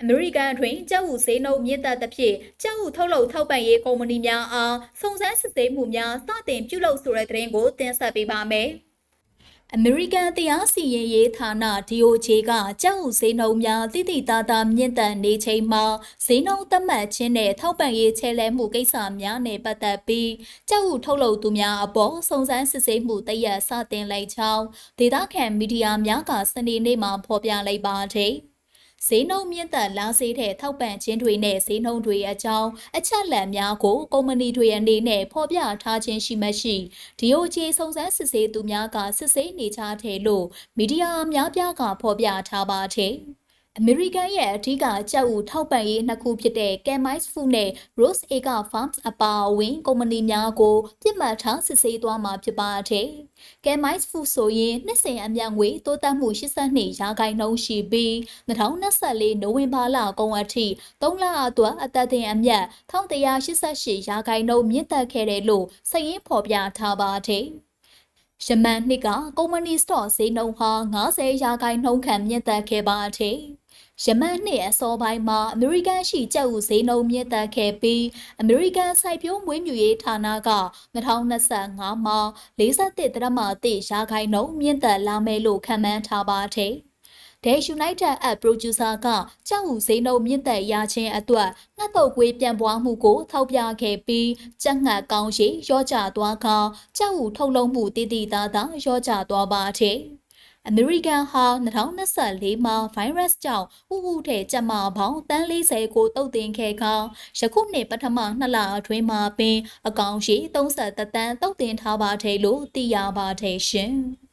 အမေရိကန်တွင်ကြောက်ဥဈေးနှုန်းမြင့်တက်သဖြင့်ကြောက်ဥထုတ်လုပ်ထောက်ပံ့ရေးကုမ္ပဏီများအားစုံစမ်းစစ်ဆေးမှုများစတင်ပြုလုပ်ဆိုတဲ့သတင်းကိုတင်ဆက်ပေးပါမယ်။ အမေရိကန်တရားစီရင်ရေးဌာန DOJ ကကြောက်ဥဈေးနှုန်းများတိတိသားသားမြင့်တက်နေချိန်မှာဈေးနှုန်းသတ်မှတ်ခြင်းနဲ့ထောက်ပံ့ရေးချဲလဲမှုကိစ္စများနဲ့ပတ်သက်ပြီးကြောက်ဥထုတ်လုပ်သူများအပေါ်စုံစမ်းစစ်ဆေးမှုတရက်စတင်လိုက်ကြောင်းဒေသခံမီဒီယာများကစနေနေ့မှာဖော်ပြလိုက်ပါတယ်။ ဈေးနှုန်းမြင့်တက်လာစေတဲ့ထောက်ပံ့ခြင်းတွေနဲ့ဈေးနှုန်းတွေအကြောင်းအချက်အလက်များကိုကုမ္ပဏီတွေအနေနဲ့ဖော်ပြထားခြင်းရှိမရှိ DOJ စုံစမ်းစစ်ဆေးသူများကစစ်ဆေးနေကြတယ်လို့မီဒီယာအများပြားကဖော်ပြထားပါတယ်။ အမေရိကန်ရဲ့အထူးကကြောက်ဦးထောက်ပံ့ရေးနှစ်ခုဖြစ်တဲ့ Chemist Food နဲ့ Rose Acre Farms အပါအဝင်ကုမ္ပဏီများကိုပြစ်မှတ်ထားစစ်ဆေးသွားမှာဖြစ်ပါတယ်။ Chemist Food ဆိုရင်နှစ်စဉ်အမြတ်ငွေတိုးတက်မှု82ရာခိုင်နှုန်းရှိပြီး2024နိုဝင်ဘာလကုန်အထိ3လအတွက်အသက်တင်အမြတ်1188ရာခိုင်နှုန်းမြင့်တက်ခဲ့တယ်လို့စာရင်းဖော်ပြထားပါတယ်။ယမန်နှစ်ကကုမ္ပဏီစတော့ဈေးနှုန်းဟာ90ရာခိုင်နှုန်းခန့်မြင့်တက်ခဲ့ပါတယ်။ ယမန်နှစ်အစောပိုင်းမှာအမေရိကန်ရှိကြက်ဥဈေးနှုန်းမြင့်တက်ခဲ့ပြီးအမေရိကန်စိုက်ပျိုးမွေးမြူရေးဌာနက2025မှာ41တရမတိရာခိုင်နှုန်းမြင့်တက်လာမယ်လို့ခန့်မှန်းထားပါတယ်။ The United App Producer ကကြောက်ဥဈေးနှုန်းမြင့်တက်ရခြင်းအတွက်ငှက်တုပ်ကွေးပြန်ပွားမှုကိုထောက်ပြခဲ့ပြီးကြက်ငှက်ကောင်းရှိရော့ကျသွားကကြောက်ဥထုတ်လုပ်မှုတည်တည်သားသားရော့ကျသွားပါတယ်။ အမေရိကန်ဟာ2024မှာ virus ကြောင့်ဥဥထဲကျမပေါင်းတန်း40ကိုတုတ်တင်ခဲ့ကယခုနှစ်ပထမနှစ်လအတွင်းမှာပင်အကောင်ရှိ30တန်းတုတ်တင်ထားပါတယ်လို့သိရပါတယ်ရှင်။